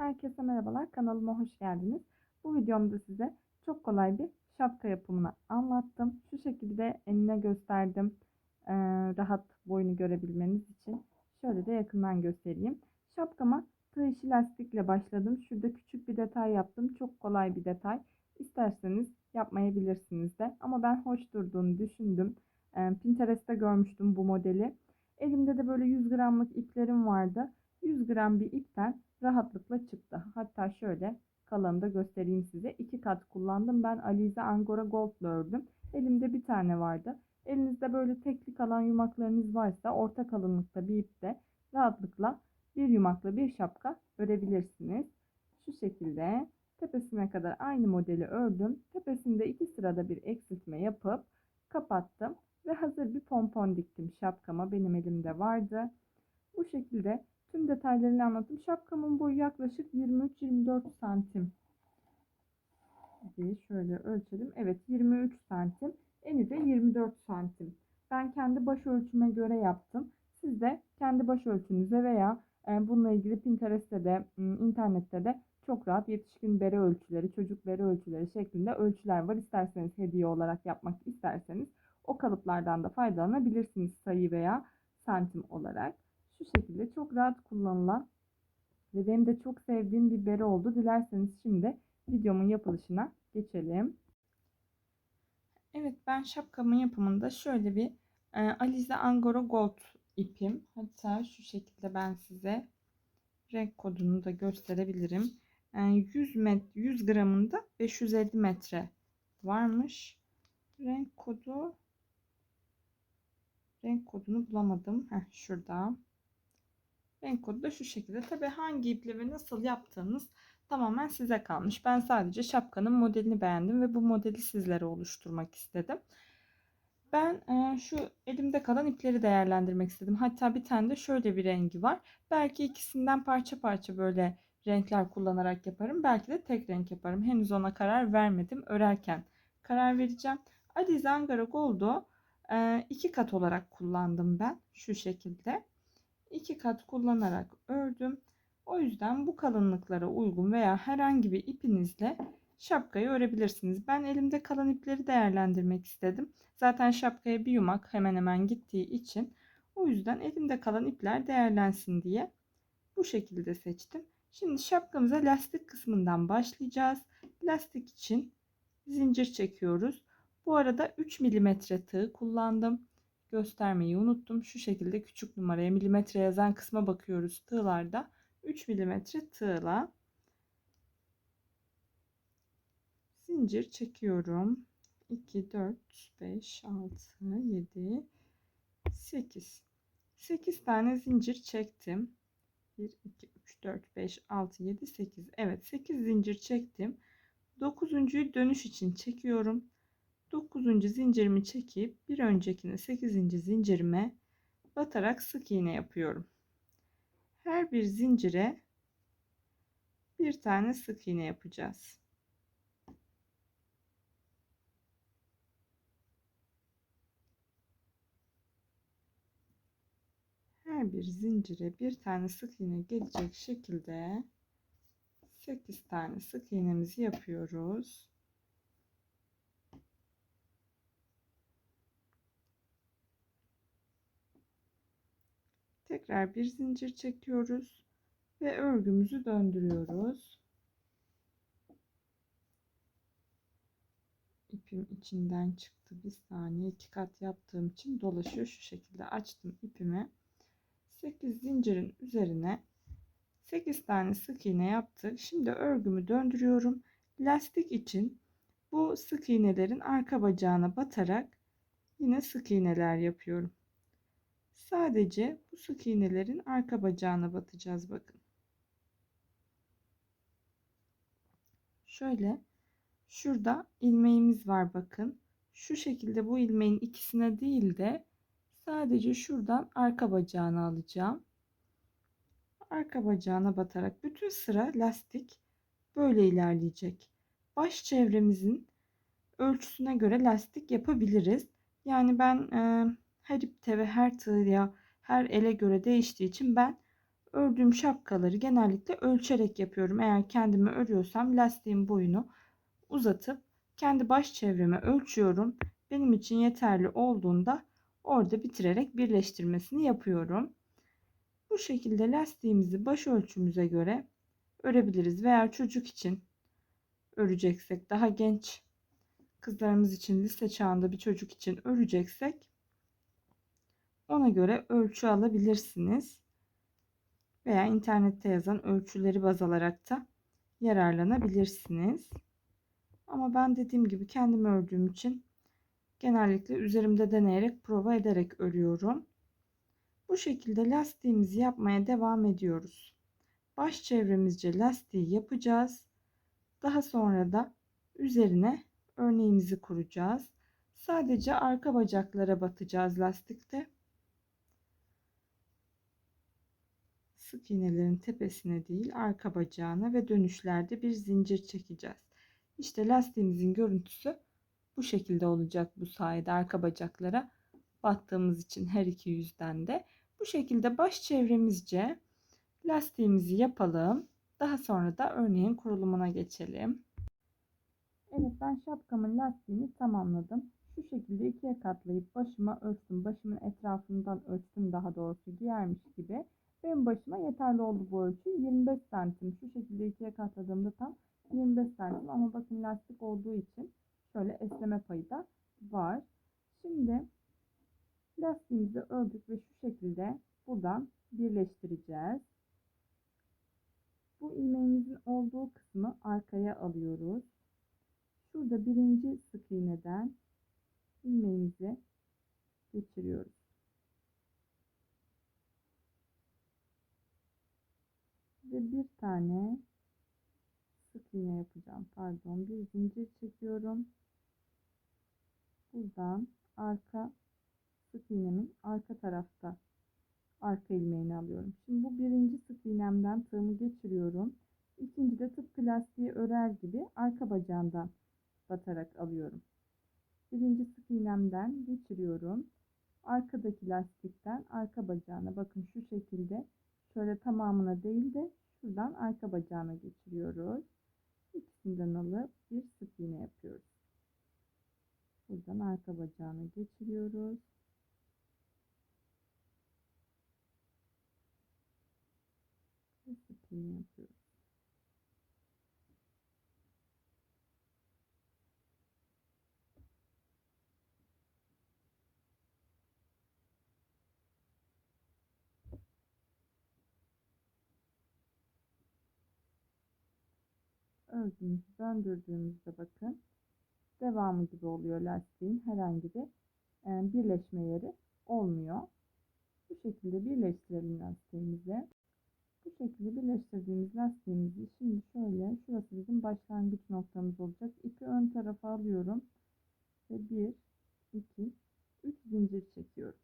Herkese merhabalar. Kanalıma hoş geldiniz. Bu videomda size çok kolay bir şapka yapımını anlattım. Şu şekilde eline gösterdim. Ee, rahat boyunu görebilmeniz için. Şöyle de yakından göstereyim. Şapkama tığ işi lastikle başladım. Şurada küçük bir detay yaptım. Çok kolay bir detay. İsterseniz yapmayabilirsiniz de. Ama ben hoş durduğunu düşündüm. Ee, Pinterest'te görmüştüm bu modeli. Elimde de böyle 100 gramlık iplerim vardı. 100 gram bir ipten rahatlıkla çıktı. Hatta şöyle kalanını da göstereyim size. İki kat kullandım. Ben Alize Angora Gold'la ördüm. Elimde bir tane vardı. Elinizde böyle tekli kalan yumaklarınız varsa orta kalınlıkta bir ipte rahatlıkla bir yumakla bir şapka örebilirsiniz. Şu şekilde tepesine kadar aynı modeli ördüm. Tepesinde iki sırada bir eksiltme yapıp kapattım ve hazır bir pompon diktim şapkama. Benim elimde vardı. Bu şekilde tüm detaylarını anlattım. Şapkamın boyu yaklaşık 23-24 santim. Bir şöyle ölçelim. Evet 23 santim. Eni de 24 santim. Ben kendi baş ölçüme göre yaptım. Siz de kendi baş ölçünüze veya e, bununla ilgili Pinterest'te de internette de çok rahat yetişkin bere ölçüleri, çocuk bere ölçüleri şeklinde ölçüler var. İsterseniz hediye olarak yapmak isterseniz o kalıplardan da faydalanabilirsiniz sayı veya santim olarak. Şu şekilde çok rahat kullanılan ve benim de çok sevdiğim bir bere oldu. Dilerseniz şimdi videomun yapılışına geçelim. Evet ben şapkamın yapımında şöyle bir e, Alize Angora Gold ipim. Hatta şu şekilde ben size renk kodunu da gösterebilirim. Yani 100 met 100 gramında 550 metre varmış. Renk kodu renk kodunu bulamadım. Heh, şurada. Renk kodu da şu şekilde. Tabi hangi iple ve nasıl yaptığınız tamamen size kalmış. Ben sadece şapkanın modelini beğendim ve bu modeli sizlere oluşturmak istedim. Ben e, şu elimde kalan ipleri değerlendirmek istedim. Hatta bir tane de şöyle bir rengi var. Belki ikisinden parça parça böyle renkler kullanarak yaparım. Belki de tek renk yaparım. Henüz ona karar vermedim. Örerken karar vereceğim. Alize Angara Gold'u e, iki kat olarak kullandım ben. Şu şekilde iki kat kullanarak ördüm. O yüzden bu kalınlıklara uygun veya herhangi bir ipinizle şapkayı örebilirsiniz. Ben elimde kalan ipleri değerlendirmek istedim. Zaten şapkaya bir yumak hemen hemen gittiği için o yüzden elimde kalan ipler değerlensin diye bu şekilde seçtim. Şimdi şapkamıza lastik kısmından başlayacağız. Lastik için zincir çekiyoruz. Bu arada 3 mm tığ kullandım göstermeyi unuttum. Şu şekilde küçük numaraya milimetre yazan kısma bakıyoruz tığlarda. 3 milimetre tığla zincir çekiyorum. 2, 4, 5, 6, 7, 8. 8 tane zincir çektim. 1, 2, 3, 4, 5, 6, 7, 8. Evet 8 zincir çektim. 9.'yu dönüş için çekiyorum. 9. zincirimi çekip bir öncekine 8. zincirime batarak sık iğne yapıyorum. Her bir zincire bir tane sık iğne yapacağız. Her bir zincire bir tane sık iğne gelecek şekilde 8 tane sık iğnemizi yapıyoruz. Tekrar bir zincir çekiyoruz ve örgümüzü döndürüyoruz. İpim içinden çıktı. Bir saniye iki kat yaptığım için dolaşıyor. Şu şekilde açtım ipimi. 8 zincirin üzerine 8 tane sık iğne yaptık. Şimdi örgümü döndürüyorum. Lastik için bu sık iğnelerin arka bacağına batarak yine sık iğneler yapıyorum. Sadece bu sık iğnelerin arka bacağına batacağız bakın. Şöyle şurada ilmeğimiz var bakın. Şu şekilde bu ilmeğin ikisine değil de sadece şuradan arka bacağını alacağım. Arka bacağına batarak bütün sıra lastik böyle ilerleyecek. Baş çevremizin ölçüsüne göre lastik yapabiliriz. Yani ben e, her ipte ve her tığya, her ele göre değiştiği için ben ördüğüm şapkaları genellikle ölçerek yapıyorum. Eğer kendimi örüyorsam lastiğin boyunu uzatıp kendi baş çevremi ölçüyorum. Benim için yeterli olduğunda orada bitirerek birleştirmesini yapıyorum. Bu şekilde lastiğimizi baş ölçümüze göre örebiliriz veya çocuk için öreceksek daha genç kızlarımız için lise çağında bir çocuk için öreceksek ona göre ölçü alabilirsiniz. Veya internette yazan ölçüleri baz alarak da yararlanabilirsiniz. Ama ben dediğim gibi kendim ördüğüm için genellikle üzerimde deneyerek prova ederek örüyorum. Bu şekilde lastiğimizi yapmaya devam ediyoruz. Baş çevremizce lastiği yapacağız. Daha sonra da üzerine örneğimizi kuracağız. Sadece arka bacaklara batacağız lastikte. Sık iğnelerin tepesine değil arka bacağına ve dönüşlerde bir zincir çekeceğiz. İşte lastiğimizin görüntüsü bu şekilde olacak bu sayede arka bacaklara battığımız için her iki yüzden de bu şekilde baş çevremizce lastiğimizi yapalım. Daha sonra da örneğin kurulumuna geçelim. Evet ben şapkamın lastiğini tamamladım. Şu şekilde ikiye katlayıp başıma ölçtüm. Başımın etrafından ölçtüm daha doğrusu giyermiş gibi. Benim başıma yeterli oldu bu ölçü. 25 santim. Şu şekilde ikiye katladığımda tam 25 santim. Ama bakın lastik olduğu için şöyle esneme payı da var. Şimdi lastiğimizi ördük ve şu şekilde buradan birleştireceğiz. Bu ilmeğimizin olduğu kısmı arkaya alıyoruz. Şurada birinci sık iğneden ilmeğimizi geçiriyoruz. Ve bir tane sık iğne yapacağım. Pardon, bir zincir çekiyorum. Buradan arka sık iğnemin arka tarafta arka ilmeğini alıyorum. Şimdi bu birinci sık iğnemden tığımı geçiriyorum. İkinci de tıpkı lastiği örer gibi arka bacağından batarak alıyorum. Birinci sık iğnemden geçiriyorum. Arkadaki lastikten arka bacağına bakın şu şekilde şöyle tamamına değil de şuradan arka bacağına geçiriyoruz. İkisinden alıp bir sık iğne yapıyoruz. Buradan arka bacağına geçiriyoruz. Ve sık iğne yapıyoruz. Ördüğümüzü döndürdüğümüzde bakın devamı gibi oluyor lastiğin herhangi bir e, birleşme yeri olmuyor. Bu şekilde birleştirelim lastiğimizi. Bu şekilde birleştirdiğimiz lastiğimizi şimdi şöyle şurası bizim başlangıç noktamız olacak. İpi ön tarafa alıyorum ve 1 2 3 zincir çekiyorum.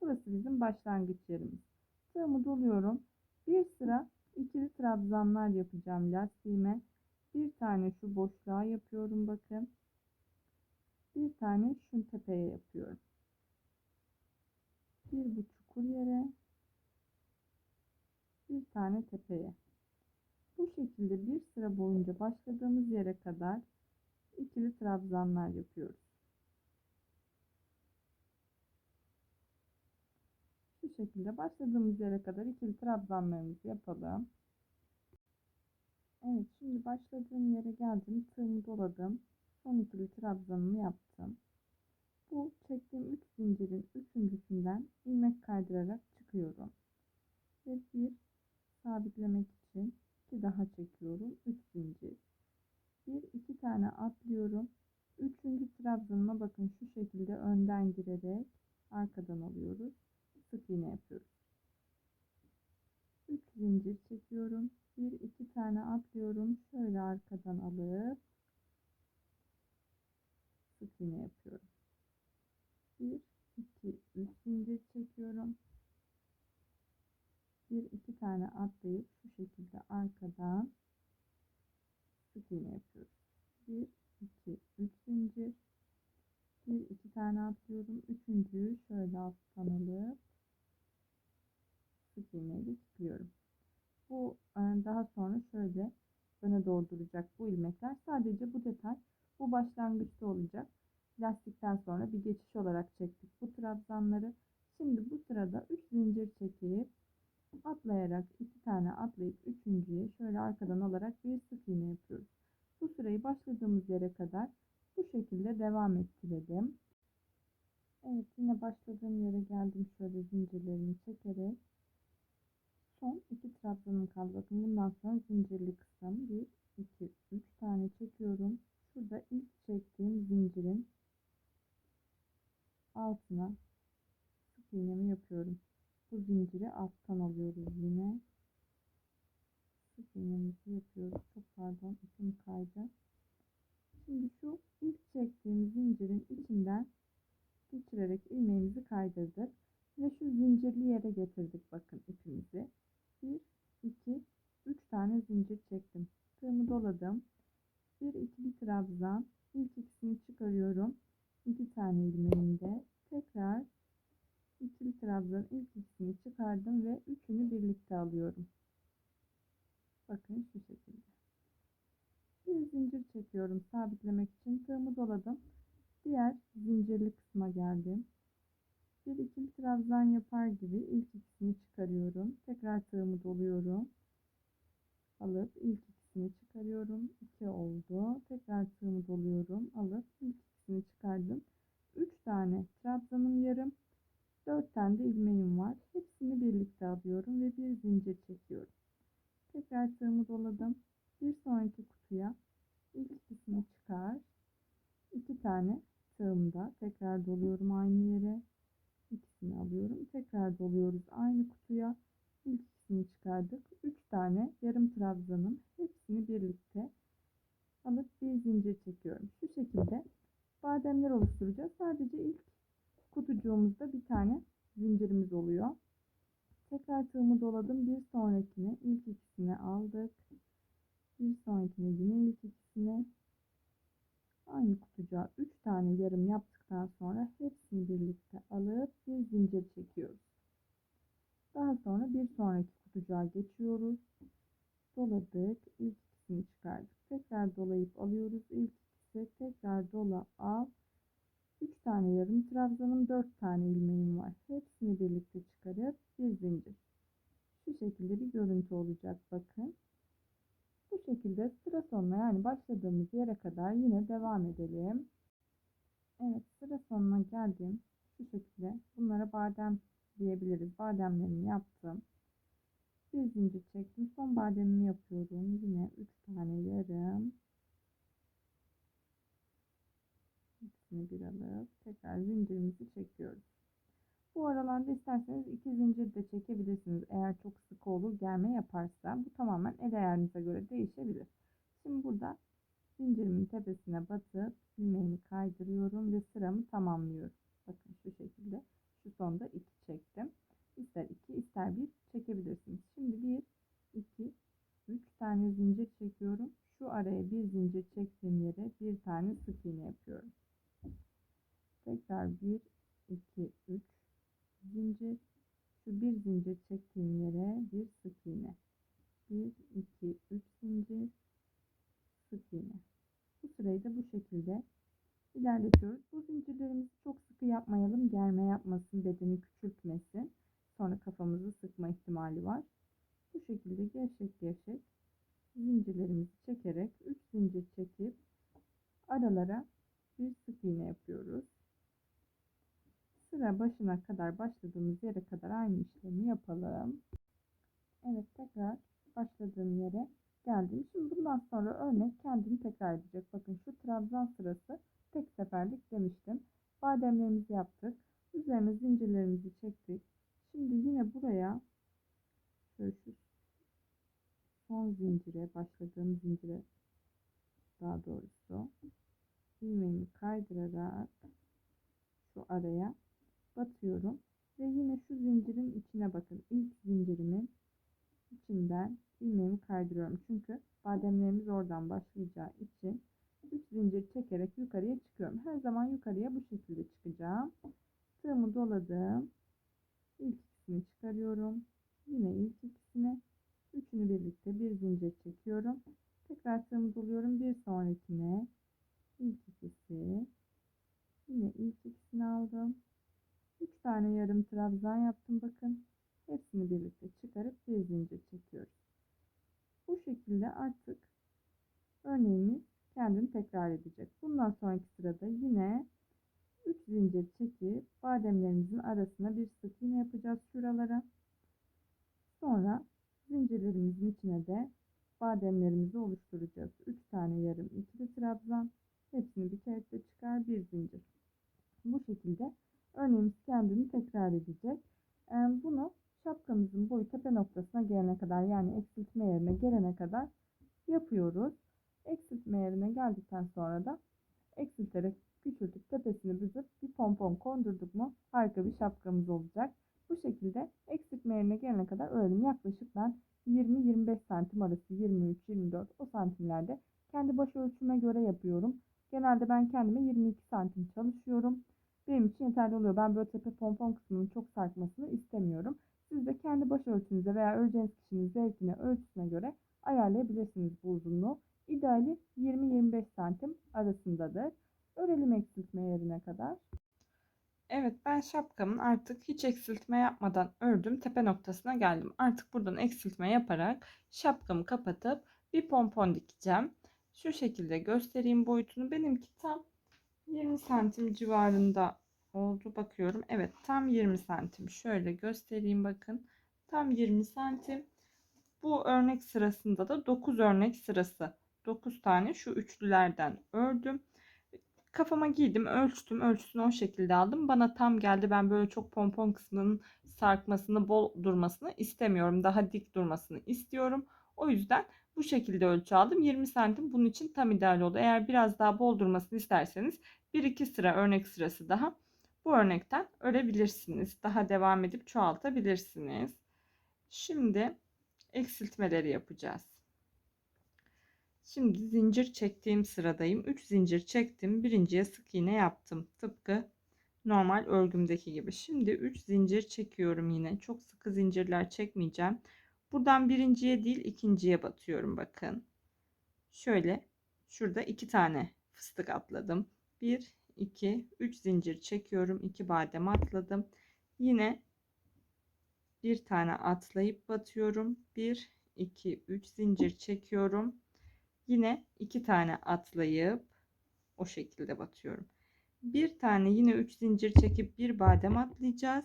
Burası bizim başlangıç yerimiz. Tığımı doluyorum. Bir sıra ikili trabzanlar yapacağım lastiğime. Bir tane şu boşluğa yapıyorum bakın. Bir tane şu tepeye yapıyorum. Bir bu çukur yere. Bir tane tepeye. Bu şekilde bir sıra boyunca başladığımız yere kadar ikili trabzanlar yapıyoruz. Şu şekilde başladığımız yere kadar ikili trabzanlarımızı yapalım. Evet şimdi başladığım yere geldim. Tığımı doladım. Son ikili trabzanımı yaptım. Bu çektiğim 3 zincirin üçüncüsünden ilmek kaydırarak çıkıyorum. Ve bir sabitlemek için iki daha çekiyorum. 3 zincir. Bir iki tane atlıyorum. Üçüncü trabzanıma bakın şu şekilde önden girerek arkadan alıyoruz. Sık iğne yapıyoruz. 3 zincir çekiyorum bir iki tane atlıyorum. Şöyle arkadan alıp sık iğne yapıyorum. Bir iki üç zincir çekiyorum. Bir iki tane atlayıp şu şekilde arkadan sık iğne yapıyoruz bir iki üç zincir. Bir iki tane atlıyorum. Üçüncüyü şöyle alttan alıp sık iğne ile kilitliyorum. Bu e, daha sonra şöyle öne doğru duracak bu ilmekler. Sadece bu detay bu başlangıçta olacak. Lastikten sonra bir geçiş olarak çektik bu trabzanları. Şimdi bu sırada 3 zincir çekip atlayarak iki tane atlayıp üçüncüye şöyle arkadan alarak bir sık iğne yapıyoruz. Bu sırayı başladığımız yere kadar bu şekilde devam ettirelim. Evet yine başladığım yere geldim şöyle zincirlerimi çekerek. Son iki trabzanım kaldı. Bakın bundan sonra zincirli kısım 1, 2, 3 tane çekiyorum. Şurada ilk çektiğim zincirin altına sık iğnemi yapıyorum. Bu zinciri alttan alıyoruz yine. Sık iğnemizi yapıyoruz. Çok pardon ipim kaydı. Şimdi şu ilk çektiğim zincirin içinden geçirerek ilmeğimizi kaydırdık. Ve şu zincirli yere getirdik bakın ipimizi. 1, 2, 3 tane zincir çektim. Tığımı doladım. Bir ikili trabzan. İlk ikisini çıkarıyorum. 2 tane ilmeğimde. Tekrar ikili trabzan ilk ikisini çıkardım ve üçünü birlikte alıyorum. Bakın şu şekilde. Bir zincir çekiyorum sabitlemek için. Tığımı doladım. Diğer zincirli kısma geldim. Bir ikili trabzan yapar gibi ilk ikisini çıkarıyorum. Tekrar tığımı doluyorum. Alıp ilk ikisini çıkarıyorum. 2 oldu. Tekrar tığımı doluyorum. Alıp ilk ikisini çıkardım. 3 tane trabzanım yarım. 4 tane de ilmeğim var. Hepsini birlikte alıyorum ve bir zincir çekiyorum. Tekrar tığımı doladım. Bir sonraki kutuya ilk ikisini çıkar. 2 tane tığımda tekrar doluyorum aynı yere. İkisini alıyorum. Tekrar doluyoruz aynı kutuya. İlk ikisini çıkardık. 3 tane yarım trabzanım. Hepsini birlikte alıp bir zincir çekiyorum. Şu şekilde bademler oluşturacağız. Sadece ilk kutucuğumuzda bir tane zincirimiz oluyor. Tekrar tığımı doladım. Bir sonrakine ilk ikisini aldık. Bir sonrakine yine ilk ikisini aynı kutucuğa 3 tane yarım yaptıktan sonra hepsini birlikte alıp bir zincir çekiyoruz. Daha sonra bir sonraki kutucuğa geçiyoruz. Doladık. İlk ikisini çıkardık. Tekrar dolayıp alıyoruz. İlk ikisi tekrar dola al. 3 tane yarım trabzanım 4 tane ilmeğim var. Hepsini birlikte çıkarıp bir zincir. Şu şekilde bir görüntü olacak bakın. Bu şekilde sıra sonuna yani başladığımız yere kadar yine devam edelim. Evet sıra sonuna geldim. Şu şekilde bunlara badem diyebiliriz. Bademlerimi yaptım. Bir zincir çektim. Son bademimi yapıyorum. Yine 3 tane yarım. İkisini bir alıp tekrar zincirimizi çekiyoruz. Bu aralarda isterseniz iki zincir de çekebilirsiniz. Eğer çok sık olur germe yaparsa bu tamamen el ayarınıza göre değişebilir. Şimdi burada zincirimin tepesine batıp ilmeğimi kaydırıyorum ve sıramı tamamlıyorum. Bakın şu şekilde. Şu sonda iki çektim. İster iki ister bir çekebilirsiniz. Şimdi bir, iki, üç tane zincir çekiyorum. Şu araya bir zincir çektiğim yere bir tane sık iğne yapıyorum. Tekrar bir, iki, üç zincir. Şu bir zincir çektiğim yere bir sık iğne. Bir, iki, üç zincir. Sık iğne. Bu sırayı da bu şekilde ilerletiyoruz. Bu zincirlerimizi çok sıkı yapmayalım. Germe yapmasın, bedeni küçültmesin. Sonra kafamızı sıkma ihtimali var. Bu şekilde gevşek gevşek zincirlerimizi çekerek 3 zincir çekip aralara bir sık iğne yapıyoruz. Sıra başına kadar başladığımız yere kadar aynı işlemi yapalım. Evet tekrar başladığım yere geldim. Şimdi bundan sonra örnek kendini tekrar edecek. Bakın şu trabzan sırası tek seferlik demiştim. Bademlerimizi yaptık. Üzerine zincirlerimizi çektik. Şimdi yine buraya şöyle şu son zincire başladığım zincire daha doğrusu ilmeğimi kaydırarak şu araya batıyorum ve yine şu zincirin içine bakın. İlk zincirimin içinden ilmeğimi kaydırıyorum. Çünkü bademlerimiz oradan başlayacağı için 3 zincir çekerek yukarıya çıkıyorum. Her zaman yukarıya bu şekilde çıkacağım. Tığımı doladım. İlk ikisini çıkarıyorum. Yine ilk ikisini, üçünü birlikte bir zincir çekiyorum. Tekrar tığımı doluyorum. Bir sonrakine ilk ikisi, yine ilk ikisini aldım. Tane yarım trabzan yaptım bakın. Hepsini birlikte çıkarıp bir zincir çekiyoruz. Bu şekilde artık örneğimiz kendini tekrar edecek. Bundan sonraki sırada yine 3 zincir çekip bademlerimizin arasına bir sık iğne yapacağız şuralara. Sonra zincirlerimizin içine de bademlerimizi oluşturacağız. 3 tane yarım ikili trabzan. Hepsini bir kere de çıkar bir zincir. Bu şekilde örneğimiz kendini tekrar edecek. Bunu şapkamızın boyu tepe noktasına gelene kadar yani eksiltme yerine gelene kadar yapıyoruz. Eksiltme yerine geldikten sonra da eksilterek küçültüp tepesini büzüp bir pompon kondurduk mu harika bir şapkamız olacak. Bu şekilde eksiltme yerine gelene kadar örelim. Yaklaşık ben 20-25 santim arası 23-24 o santimlerde kendi baş ölçüme göre yapıyorum. Genelde ben kendime 22 santim çalışıyorum. Benim için yeterli oluyor. Ben böyle tepe pompon kısmının çok sarkmasını istemiyorum. Siz de kendi baş ölçünüze veya öreceğiniz kişinin zevkine, ölçüsüne göre ayarlayabilirsiniz bu uzunluğu. İdeali 20-25 santim arasındadır. Örelim eksiltme yerine kadar. Evet ben şapkamın artık hiç eksiltme yapmadan ördüm. Tepe noktasına geldim. Artık buradan eksiltme yaparak şapkamı kapatıp bir pompon dikeceğim. Şu şekilde göstereyim boyutunu. Benimki tam 20 santim civarında oldu. Bakıyorum. Evet tam 20 santim. Şöyle göstereyim bakın. Tam 20 santim. Bu örnek sırasında da 9 örnek sırası. 9 tane şu üçlülerden ördüm. Kafama giydim, ölçtüm, ölçüsünü o şekilde aldım. Bana tam geldi. Ben böyle çok pompon kısmının sarkmasını, bol durmasını istemiyorum. Daha dik durmasını istiyorum. O yüzden bu şekilde ölçü aldım. 20 santim bunun için tam ideal oldu. Eğer biraz daha bol durmasını isterseniz 1-2 sıra örnek sırası daha bu örnekten örebilirsiniz. Daha devam edip çoğaltabilirsiniz. Şimdi eksiltmeleri yapacağız. Şimdi zincir çektiğim sıradayım. 3 zincir çektim. Birinciye sık iğne yaptım. Tıpkı normal örgümdeki gibi. Şimdi 3 zincir çekiyorum yine. Çok sıkı zincirler çekmeyeceğim. Buradan birinciye değil ikinciye batıyorum bakın. Şöyle şurada iki tane fıstık atladım. 1 2 3 zincir çekiyorum. 2 badem atladım. Yine bir tane atlayıp batıyorum. 1 2 3 zincir çekiyorum. Yine iki tane atlayıp o şekilde batıyorum. Bir tane yine 3 zincir çekip bir badem atlayacağız.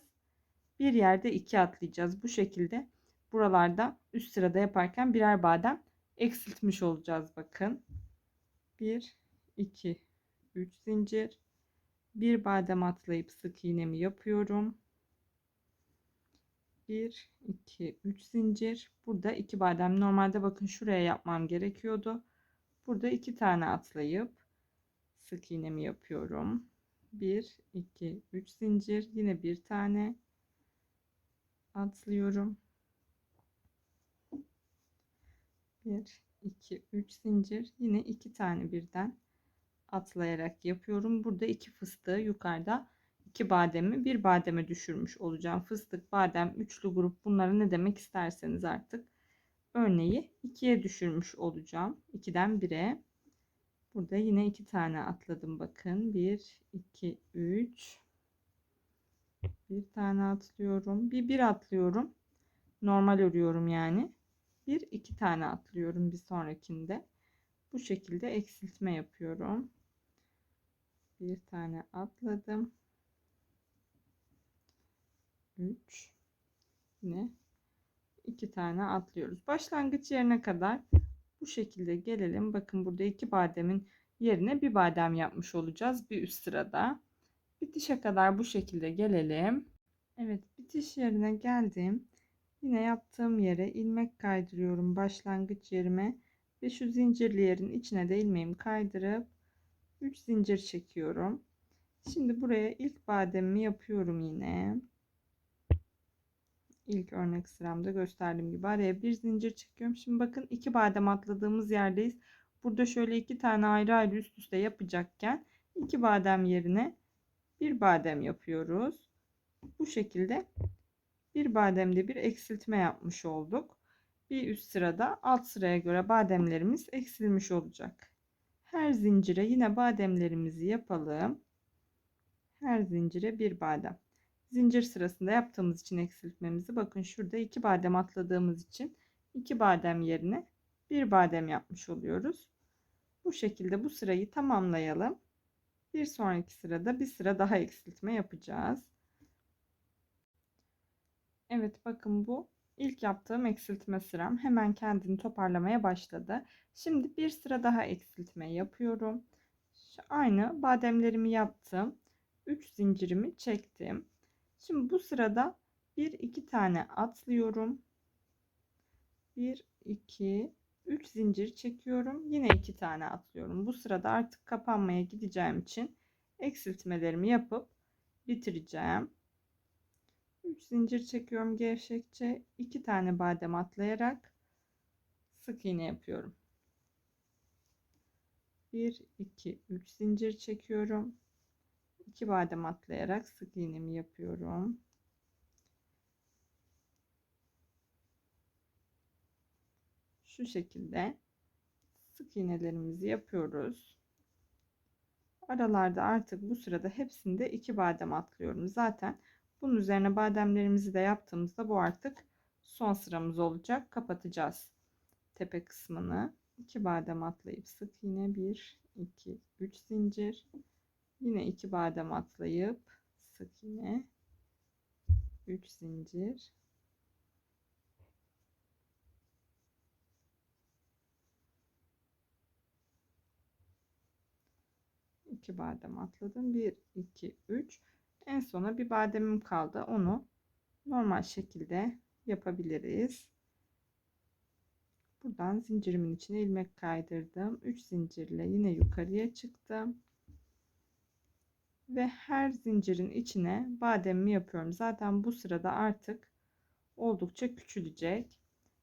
Bir yerde iki atlayacağız. Bu şekilde buralarda üst sırada yaparken birer badem eksiltmiş olacağız bakın. 1 2 3 zincir. Bir badem atlayıp sık iğnemi yapıyorum. 1 2 3 zincir. Burada iki badem normalde bakın şuraya yapmam gerekiyordu. Burada iki tane atlayıp sık iğnemi yapıyorum. 1 2 3 zincir. Yine bir tane atlıyorum. 1 2 3 zincir. Yine iki tane birden atlayarak yapıyorum. Burada iki fıstığı yukarıda iki bademi bir bademe düşürmüş olacağım. Fıstık badem üçlü grup bunları ne demek isterseniz artık örneği ikiye düşürmüş olacağım. 2'den 1'e burada yine iki tane atladım bakın. 1 2 3 bir tane atlıyorum. Bir bir atlıyorum. Normal örüyorum yani. Bir iki tane atlıyorum bir sonrakinde. Bu şekilde eksiltme yapıyorum bir tane atladım. 3 yine iki tane atlıyoruz. Başlangıç yerine kadar bu şekilde gelelim. Bakın burada iki bademin yerine bir badem yapmış olacağız bir üst sırada. Bitişe kadar bu şekilde gelelim. Evet bitiş yerine geldim. Yine yaptığım yere ilmek kaydırıyorum başlangıç yerime ve şu zincirli yerin içine de ilmeğimi kaydırıp 3 zincir çekiyorum şimdi buraya ilk bademimi yapıyorum yine ilk örnek sıramda gösterdiğim gibi araya bir zincir çekiyorum. Şimdi bakın iki badem atladığımız yerdeyiz. Burada şöyle iki tane ayrı ayrı üst üste yapacakken iki badem yerine bir badem yapıyoruz. Bu şekilde bir bademde bir eksiltme yapmış olduk. Bir üst sırada alt sıraya göre bademlerimiz eksilmiş olacak. Her zincire yine bademlerimizi yapalım. Her zincire bir badem. Zincir sırasında yaptığımız için eksiltmemizi bakın şurada iki badem atladığımız için iki badem yerine bir badem yapmış oluyoruz. Bu şekilde bu sırayı tamamlayalım. Bir sonraki sırada bir sıra daha eksiltme yapacağız. Evet bakın bu ilk yaptığım eksiltme sıram hemen kendini toparlamaya başladı. Şimdi bir sıra daha eksiltme yapıyorum. Şu aynı bademlerimi yaptım. 3 zincirimi çektim. Şimdi bu sırada bir iki tane atlıyorum. 1 2 3 zincir çekiyorum. Yine 2 tane atlıyorum. Bu sırada artık kapanmaya gideceğim için eksiltmelerimi yapıp bitireceğim. 3 zincir çekiyorum gevşekçe. 2 tane badem atlayarak sık iğne yapıyorum. 1 2 3 zincir çekiyorum. 2 badem atlayarak sık iğnemi yapıyorum. Şu şekilde sık iğnelerimizi yapıyoruz. Aralarda artık bu sırada hepsinde iki badem atlıyorum. Zaten bunun üzerine bademlerimizi de yaptığımızda bu artık son sıramız olacak. Kapatacağız tepe kısmını. 2 badem atlayıp sık iğne 1 2 3 zincir. Yine 2 badem atlayıp sık iğne 3 zincir. iki badem atladım. 1 2 3 en sona bir bademim kaldı. Onu normal şekilde yapabiliriz. Buradan zincirimin içine ilmek kaydırdım. 3 zincirle yine yukarıya çıktım. Ve her zincirin içine bademimi yapıyorum. Zaten bu sırada artık oldukça küçülecek.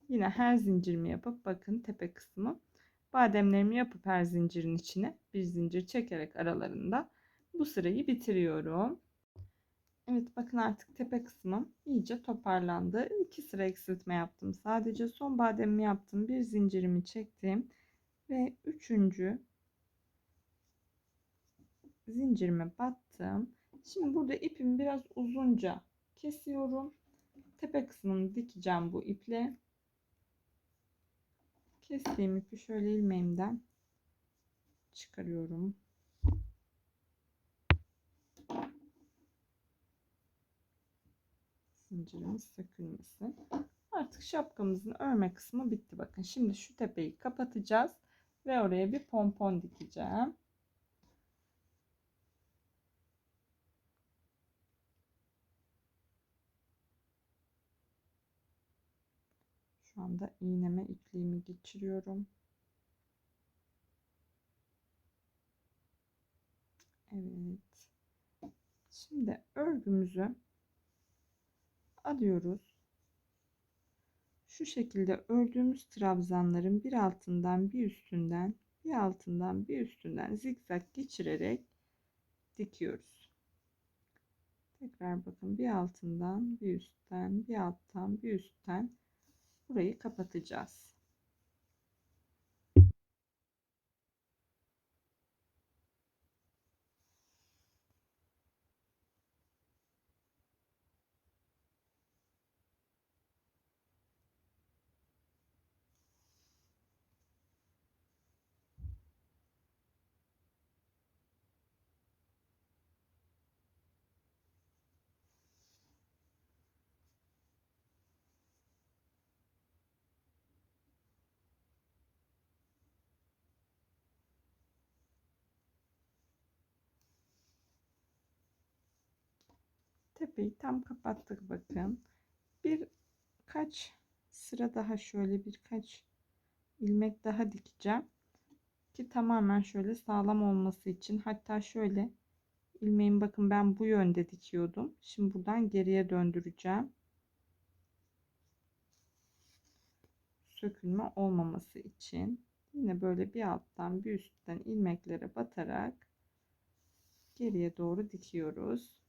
Yine her zincirimi yapıp bakın tepe kısmı bademlerimi yapıp her zincirin içine bir zincir çekerek aralarında bu sırayı bitiriyorum. Evet bakın artık tepe kısmım iyice toparlandı. İki sıra eksiltme yaptım. Sadece son bademimi yaptım. Bir zincirimi çektim. Ve üçüncü zincirime battım. Şimdi burada ipimi biraz uzunca kesiyorum. Tepe kısmını dikeceğim bu iple. Kestiğim ipi şöyle ilmeğimden çıkarıyorum. Zincirimiz sökülmesin. Artık şapkamızın örme kısmı bitti. Bakın şimdi şu tepeyi kapatacağız ve oraya bir pompon dikeceğim. Şu anda iğneme ipliğimi geçiriyorum. Evet. Şimdi örgümüzü alıyoruz. Şu şekilde ördüğümüz trabzanların bir altından bir üstünden bir altından bir üstünden zikzak geçirerek dikiyoruz. Tekrar bakın bir altından bir üstten bir alttan bir üstten burayı kapatacağız. Tepeyi tam kapattık bakın. Bir kaç sıra daha şöyle birkaç ilmek daha dikeceğim. Ki tamamen şöyle sağlam olması için hatta şöyle ilmeğin bakın ben bu yönde dikiyordum. Şimdi buradan geriye döndüreceğim. Sökülme olmaması için yine böyle bir alttan bir üstten ilmeklere batarak geriye doğru dikiyoruz.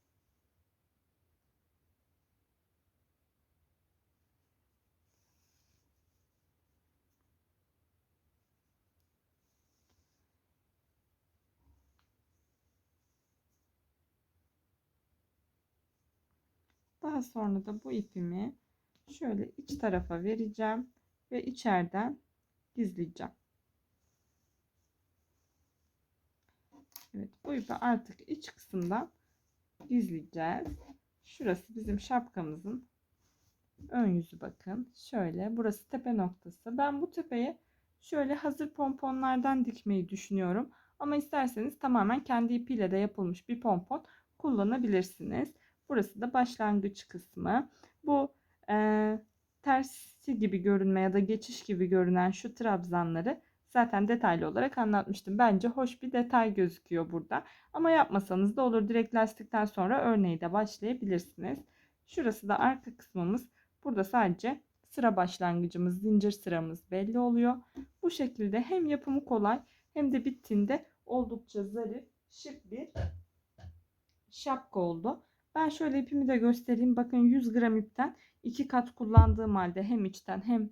Daha sonra da bu ipimi şöyle iç tarafa vereceğim ve içeriden gizleyeceğim. Evet bu ipi artık iç kısımdan gizleyeceğiz. Şurası bizim şapkamızın ön yüzü bakın. Şöyle burası tepe noktası. Ben bu tepeye şöyle hazır pomponlardan dikmeyi düşünüyorum. Ama isterseniz tamamen kendi ipiyle de yapılmış bir pompon kullanabilirsiniz. Burası da başlangıç kısmı. Bu e, tersi gibi görünme ya da geçiş gibi görünen şu trabzanları zaten detaylı olarak anlatmıştım. Bence hoş bir detay gözüküyor burada. Ama yapmasanız da olur. Direkt lastikten sonra örneği de başlayabilirsiniz. Şurası da arka kısmımız. Burada sadece sıra başlangıcımız, zincir sıramız belli oluyor. Bu şekilde hem yapımı kolay hem de bittiğinde oldukça zarif, şık bir şapka oldu. Ben şöyle ipimi de göstereyim. Bakın 100 gram ipten iki kat kullandığım halde hem içten hem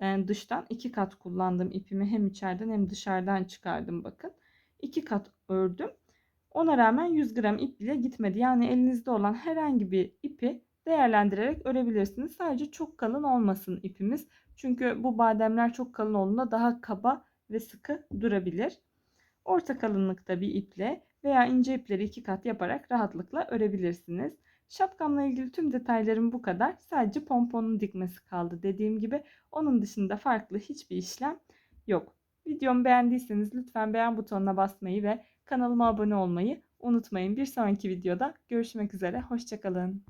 e, dıştan iki kat kullandım ipimi hem içeriden hem dışarıdan çıkardım bakın. iki kat ördüm. Ona rağmen 100 gram ip bile gitmedi. Yani elinizde olan herhangi bir ipi değerlendirerek örebilirsiniz. Sadece çok kalın olmasın ipimiz. Çünkü bu bademler çok kalın olduğunda daha kaba ve sıkı durabilir. Orta kalınlıkta bir iple veya ince ipleri iki kat yaparak rahatlıkla örebilirsiniz. Şapkamla ilgili tüm detaylarım bu kadar. Sadece pomponun dikmesi kaldı dediğim gibi. Onun dışında farklı hiçbir işlem yok. Videomu beğendiyseniz lütfen beğen butonuna basmayı ve kanalıma abone olmayı unutmayın. Bir sonraki videoda görüşmek üzere. Hoşçakalın.